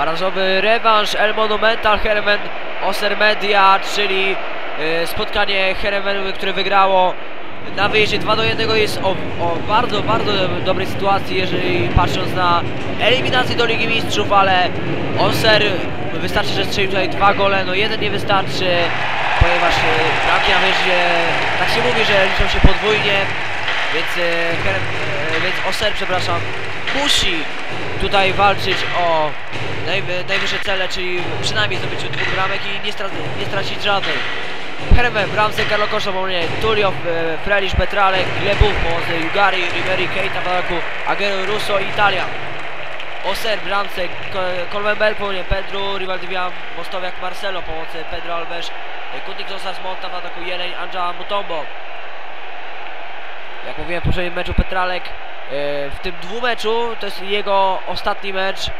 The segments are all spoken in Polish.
Barażowy rewanż El Monumental Hereven Oser Media, czyli e, spotkanie Hereven, które wygrało na wyjeździe 2 do 1 jest o, o bardzo, bardzo dobrej sytuacji, jeżeli patrząc na eliminację do Ligi Mistrzów, ale Oser wystarczy, że strzelił tutaj dwa gole, no jeden nie wystarczy, ponieważ e, bramki na wyjeździe, tak się mówi, że liczą się podwójnie, więc, e, Herem, więc Oser, przepraszam, musi tutaj walczyć o najwy, najwyższe cele, czyli przynajmniej zdobyciu dwóch bramek i nie, stra nie stracić żadnej. Hermę w bramce Carlo Kosza, Monie, Tulio, e, Frelisz, Petralek, Glebów, pomocy Jugari, Riveri, Keita, w ataku Agero, Russo i Italia. Oser w bramce, Colmenbel, pomocy Pedro, Rivaldivia, Mostowiak, Marcelo, pomocy Pedro Alves, e, Kutnik Zosas, Monta, w ataku Jeleń, Andrzej Mutombo. Jak mówiłem w poprzednim meczu Petralek, e, w tym dwumeczu to jest jego ostatni mecz,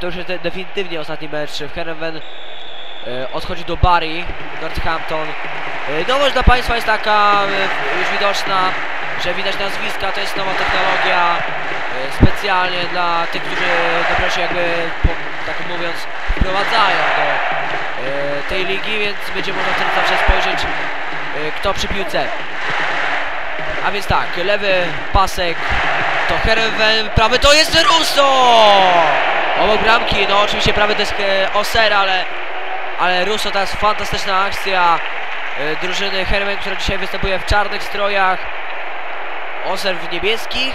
to już jest de definitywnie ostatni mecz w Herenven e, odchodzi do Barry, Northampton. E, Nowość dla Państwa jest taka już widoczna, że widać nazwiska, to jest nowa technologia specjalnie dla tych, którzy dopiero się jakby, tak mówiąc, wprowadzają do tej ligi, więc będzie można wtedy zawsze spojrzeć, kto przy piłce. A więc tak, lewy pasek to Herenven, prawy to jest Russo! Obok bramki, no oczywiście prawy to jest Oser, ale ale Russo teraz fantastyczna akcja e, drużyny Hermen, która dzisiaj występuje w czarnych strojach. Oser w niebieskich.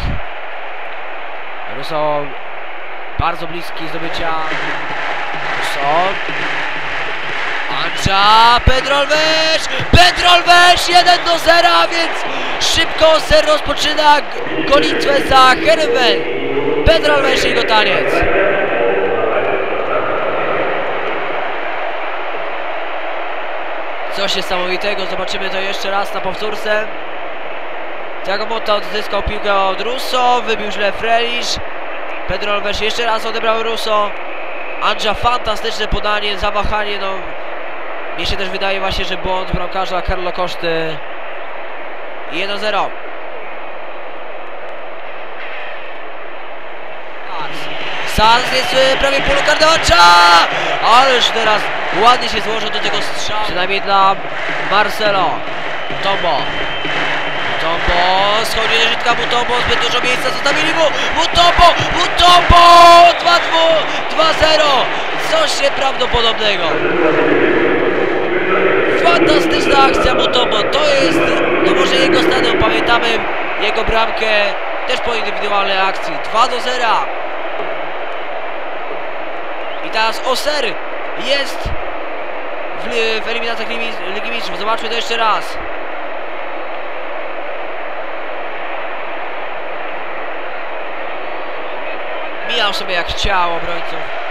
Russo bardzo bliski zdobycia. Russo. Andrza, Pedro Alves! Pedro Alves 1 do 0, a więc szybko Oser rozpoczyna gonitwę za Hermen. Pedro Alves jego taniec. Coś niesamowitego, zobaczymy to jeszcze raz na powtórce. Thiago Motta odzyskał piłkę od Russo, wybił źle Frelisz. Pedro Alves jeszcze raz odebrał Russo. Andrza fantastyczne podanie, zawahanie, no... Mnie się też wydaje właśnie, że błąd bramkarza Carlo Koszty. 1-0. Sans jest e, prawie polu karnowacza! Ależ teraz ładnie się złożył do tego strzału. Przynajmniej dla Marcelo. Tombo. Mutombo, schodzi do żytka Mutombo, zbyt dużo miejsca zostawili mu. Mutombo, Mutombo! 2-2, 2-0. Coś nieprawdopodobnego. Fantastyczna akcja. To jest, no może jego stadion. Pamiętamy jego bramkę też po indywidualnej akcji. 2 do 0. I teraz Oser jest w, w eliminacjach Ligi Mistrzów. Zobaczmy to jeszcze raz. Mijał sobie jak chciał obrońców.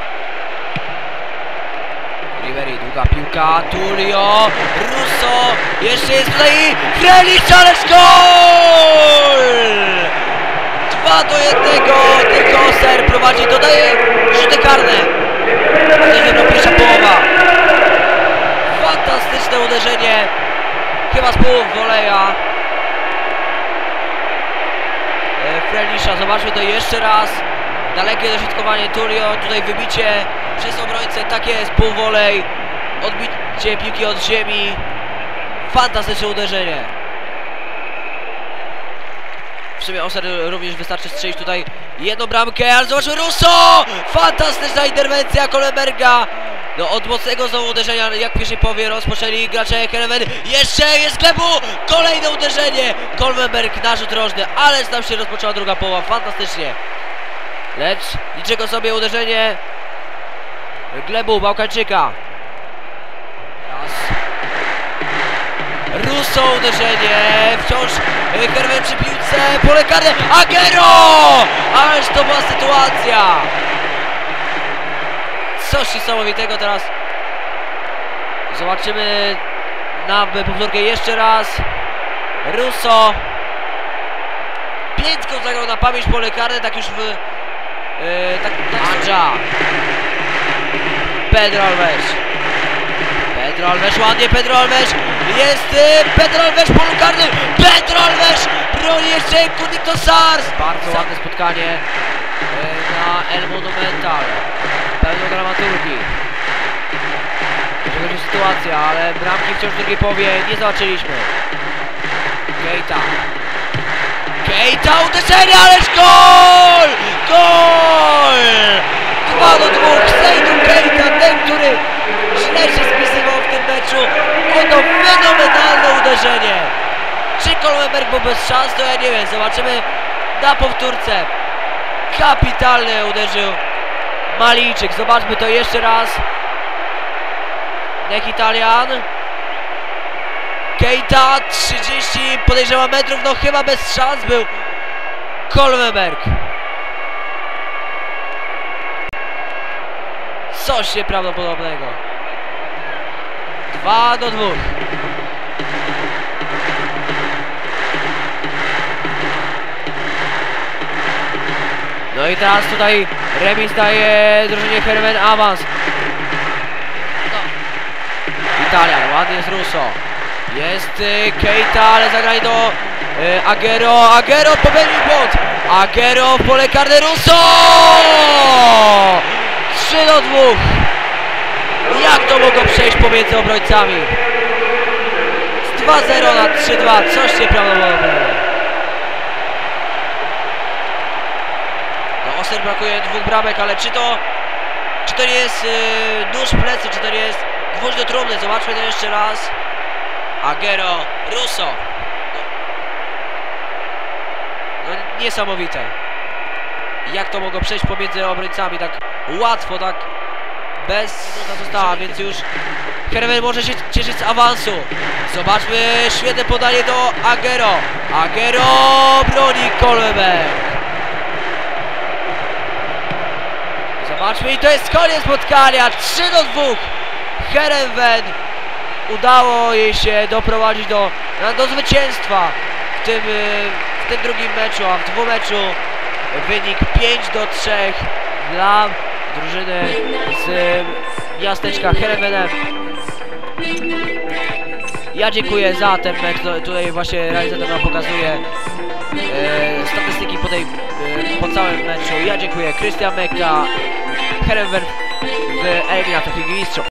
Riveri, długa piłka, Tulio, Russo, jeszcze jest tutaj Frelic, ależ gol! 2 do 1, tylko Oser prowadzi, dodaje rzuty karne. To jest jedna pierwsza połowa. Fantastyczne uderzenie. Chyba z połów woleja. E, Frelisza, zobaczmy to jeszcze raz. Dalekie dośrodkowanie Tulio, tutaj wybicie przez obrońcę, tak jest, półwolej. Odbicie piłki od ziemi. Fantastyczne uderzenie. W sumie Oser również wystarczy strzelić tutaj jedną bramkę, ale zobaczmy Russo! Fantastyczna interwencja Kolenberga. No od mocnego znowu uderzenia, jak w pierwszej powie rozpoczęli gracze Kereven. Jeszcze jest Glebu! Kolejne uderzenie! Kolmenberg narzut rożny, ale tam się rozpoczęła druga połowa, fantastycznie. Lecz niczego sobie uderzenie Glebu, Bałkańczyka. Raz. Russo uderzenie, wciąż Kerwen przy piłce, pole karne, Agero! Ależ to była sytuacja! Coś niesamowitego teraz. Zobaczymy na powtórkę jeszcze raz. Russo. Piętką zagrał na pamięć pole karne, tak już w... Andrza. Pedro Alves. Pedro Alves, ładnie Pedro Alves. Jest y, Pedro Alves polu karnym. Pedro Alves broni jeszcze Kudito Sars. Bardzo ładne spotkanie y, na El Monumental. według dramaturgii. Chodzi o sytuację, ale bramki wciąż w drugiej połowie nie zobaczyliśmy. Keita. Keita uderzenie, ależ gol! Gol! 2 do 2, Seydou Keita, ten, który źle się spisywał w tym meczu. Oto fenomenalne uderzenie. Czy Kolmenberg był bez szans, to ja nie wiem, zobaczymy na powtórce. Kapitalnie uderzył Malijczyk, zobaczmy to jeszcze raz. Niech Italian. Keita 30 podejrzewam metrów, no chyba bez szans był Kolmenberg. Coś nieprawdopodobnego. 2 do 2. No i teraz tutaj remis daje drużynie Hermen awans. No. Italian, ładnie z Russo. Jest y, Keita, ale zagraj do y, Agero. Agero popełnił błąd. Agero w pole karne Russo! 3 do 2. Jak to mogło przejść pomiędzy obrońcami? Z 2-0 na 3-2. Coś nieprawdopodobnego. No Oster brakuje dwóch bramek, ale czy to czy to nie jest yy, nóż w plecy, czy to nie jest gwóźdź do trumny? Zobaczmy to jeszcze raz. Agero, Russo. No, niesamowite. Jak to mogło przejść pomiędzy obrońcami tak łatwo, tak bez została, więc już Hermen może się cieszyć z awansu. Zobaczmy świetne podanie do Agero. Agero broni Kolberg. Zobaczmy i to jest koniec spotkania. 3 do 2. Herenven udało jej się doprowadzić do, do zwycięstwa w tym, y, w tym drugim meczu, a w dwumeczu wynik 5 do 3 dla drużyny z miasteczka Herenvenem. Ja dziękuję za ten mecz, To- tutaj właśnie realizator nam pokazuje e, statystyki po, tej, e, po całym meczu. Ja dziękuję Krystian Mekka, Herenven w eliminacji Ligi Mistrzów.